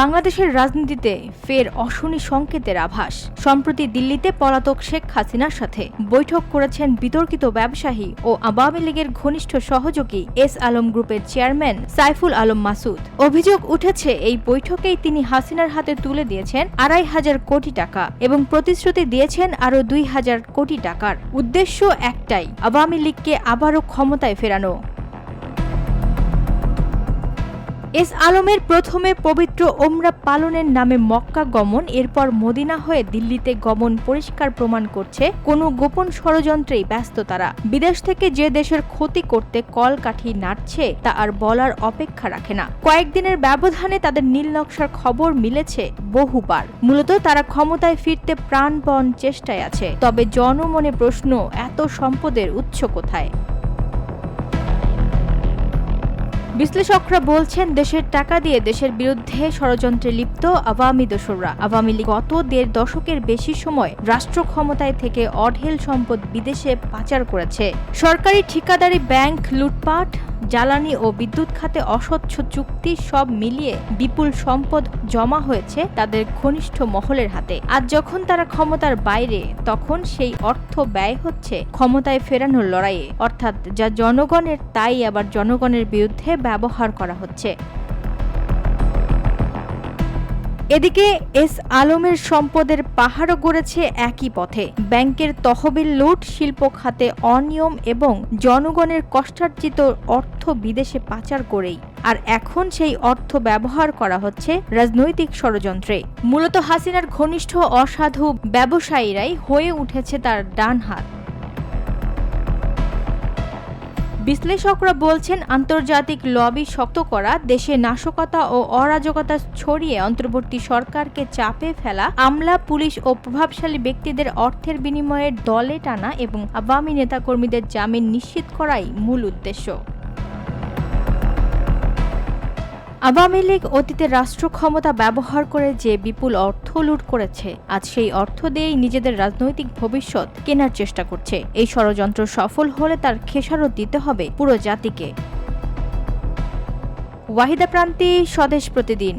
বাংলাদেশের রাজনীতিতে ফের অশনি সংকেতের আভাস। সম্প্রতি দিল্লিতে পলাতক শেখ হাসিনার সাথে বৈঠক করেছেন বিতর্কিত ব্যবসায়ী ও আওয়ামী লীগের ঘনিষ্ঠ সহযোগী এস আলম গ্রুপের চেয়ারম্যান সাইফুল আলম মাসুদ। অভিযোগ উঠেছে, এই বৈঠকেই তিনি হাসিনার হাতে তুলে দিয়েছেন আড়াই হাজার কোটি টাকা এবং প্রতিশ্রুতি দিয়েছেন আরও দুই হাজার কোটি টাকার। উদ্দেশ্য একটাই, আওয়ামী লীগকে আবারও ক্ষমতায় ফেরানো। এস আলমের প্রথমে পবিত্র ওমরা পালনের নামে মক্কা গমন, এরপর মদিনা হয়ে দিল্লিতে গমন পরিষ্কার প্রমাণ করছে কোনো গোপন ষড়যন্ত্রেই ব্যস্ত তারা। বিদেশ থেকে যে দেশের ক্ষতি করতে কল কাঠি নাড়ছে, তা আর বলার অপেক্ষা রাখে না। কয়েকদিনের ব্যবধানে তাদের নীল নকশার খবর মিলেছে বহুবার। মূলত তারা ক্ষমতায় ফিরতে প্রাণপণ চেষ্টায় আছে। তবে জনমনে প্রশ্ন, এত সম্পদের উৎস কোথায়? বিশ্লেষকরা বলছেন, দেশের টাকা দিয়ে দেশের বিরুদ্ধে ষড়যন্ত্রে লিপ্ত আওয়ামী দোসররা। আওয়ামী লীগ গত দেড় দশকের বেশি সময় রাষ্ট্র ক্ষমতায় থেকে অঢেল সম্পদ বিদেশে পাচার করেছে। সরকারি ঠিকাদারি ব্যাংক লুটপাট জ্বালানি ও বিদ্যুৎ খাতে অস্বচ্ছ চুক্তি সব মিলিয়ে বিপুল সম্পদ জমা হয়েছে তাদের ঘনিষ্ঠ মহলের হাতে। আর যখন তারা ক্ষমতার বাইরে, তখন সেই অর্থ ব্যয় হচ্ছে ক্ষমতায় ফেরানোর লড়াইয়ে। অর্থাৎ যা জনগণের, তাই আবার জনগণের বিরুদ্ধে ব্যবহার করা হচ্ছে। এদিকে এস আলমের সম্পদের পাহাড়ও গড়েছে একই পথে। ব্যাংকের তহবিল লুট, শিল্প খাতে অনিয়ম এবং জনগণের কষ্টার্জিত অর্থ বিদেশে পাচার করেই। আর এখন সেই অর্থ ব্যবহার করা হচ্ছে রাজনৈতিক ষড়যন্ত্রে। মূলত হাসিনার ঘনিষ্ঠ অসাধু ব্যবসায়ীরাই হয়ে উঠেছে তার ডান হাত বিশ্লেষকরা বলছেন, আন্তর্জাতিক লবি শক্ত করা, দেশে নাশকতা ও অরাজকতা ছড়িয়ে অন্তর্বর্তী সরকারকে চাপে ফেলা, আমলা, পুলিশ ও প্রভাবশালী ব্যক্তিদের অর্থের বিনিময়ে দলে টানা এবং আওয়ামী নেতাকর্মীদের জামিন নিশ্চিত করাই মূল উদ্দেশ্য। আওয়ামী লীগ অতীতে রাষ্ট্র ক্ষমতা ব্যবহার করে যে বিপুল অর্থ লুট করেছে, আজ সেই অর্থ দিয়েই নিজেদের রাজনৈতিক ভবিষ্যৎ কেনার চেষ্টা করছে। এই ষড়যন্ত্র সফল হলে তার খেসারত দিতে হবে পুরো জাতিকে। ওয়াহিদা প্রান্তি স্বদেশ প্রতিদিন।